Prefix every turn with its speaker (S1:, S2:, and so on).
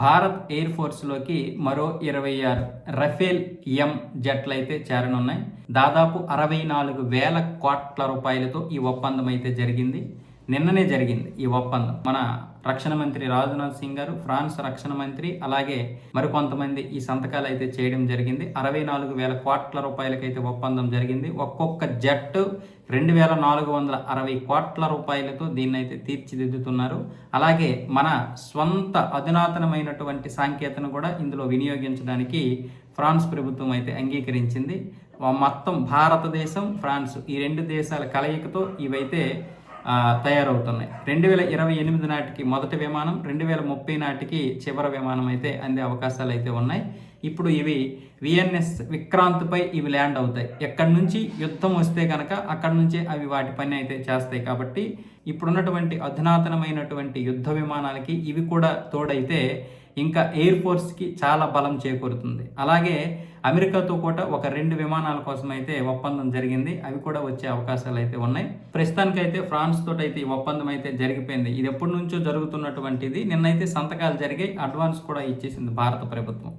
S1: Bharat air ఫోర్స్లోకి మరో ఇరవై ఆరు రఫేల్ ఎం జట్లు అయితే చేరనున్నాయి. దాదాపు అరవై నాలుగు వేల కోట్ల రూపాయలతో ఈ ఒప్పందం అయితే జరిగింది. నిన్ననే జరిగింది ఈ ఒప్పందం. మన రక్షణ మంత్రి రాజ్నాథ్ సింగ్ గారు ఫ్రాన్స్ రక్షణ మంత్రి అలాగే మరికొంతమంది ఈ సంతకాలు అయితే చేయడం జరిగింది. అరవై నాలుగు వేల కోట్ల రూపాయలకైతే ఒప్పందం జరిగింది. ఒక్కొక్క జట్టు రెండు వేల నాలుగు వందల అరవై కోట్ల రూపాయలతో దీన్ని అయితే తీర్చిదిద్దుతున్నారు. అలాగే మన స్వంత అధునాతనమైనటువంటి సాంకేతను కూడా ఇందులో వినియోగించడానికి ఫ్రాన్స్ ప్రభుత్వం అయితే అంగీకరించింది. మొత్తం భారతదేశం ఫ్రాన్స్ ఈ రెండు దేశాల కలయికతో ఇవైతే తయారవుతున్నాయి. రెండు వేల ఇరవై ఎనిమిది నాటికి మొదటి విమానం రెండు వేల ముప్పై నాటికి చివరి విమానం అయితే అందే అవకాశాలు అయితే ఉన్నాయి. ఇప్పుడు ఇవి విఎన్ఎస్ విక్రాంత్పై ఇవి ల్యాండ్ అవుతాయి. ఎక్కడి నుంచి యుద్ధం వస్తే కనుక అక్కడి నుంచే అవి వాటి పని అయితే చేస్తాయి కాబట్టి ఇప్పుడున్నటువంటి అధునాతనమైనటువంటి యుద్ధ విమానాలకి ఇవి కూడా తోడైతే ఇంకా ఎయిర్ ఫోర్స్కి చాలా బలం చేకూరుతుంది. అలాగే అమెరికాతో కూడా ఒక రెండు విమానాల కోసం అయితే ఒప్పందం జరిగింది. అవి కూడా వచ్చే అవకాశాలు అయితే ఉన్నాయి. ప్రస్తుతానికైతే ఫ్రాన్స్ తోటి అయితే ఈ ఒప్పందం అయితే జరిగిపోయింది. ఇది ఎప్పటి నుంచో జరుగుతున్నటువంటిది. నిన్నైతే సంతకాలు జరిగాయి. అడ్వాన్స్ కూడా ఇచ్చేసింది భారత ప్రభుత్వం.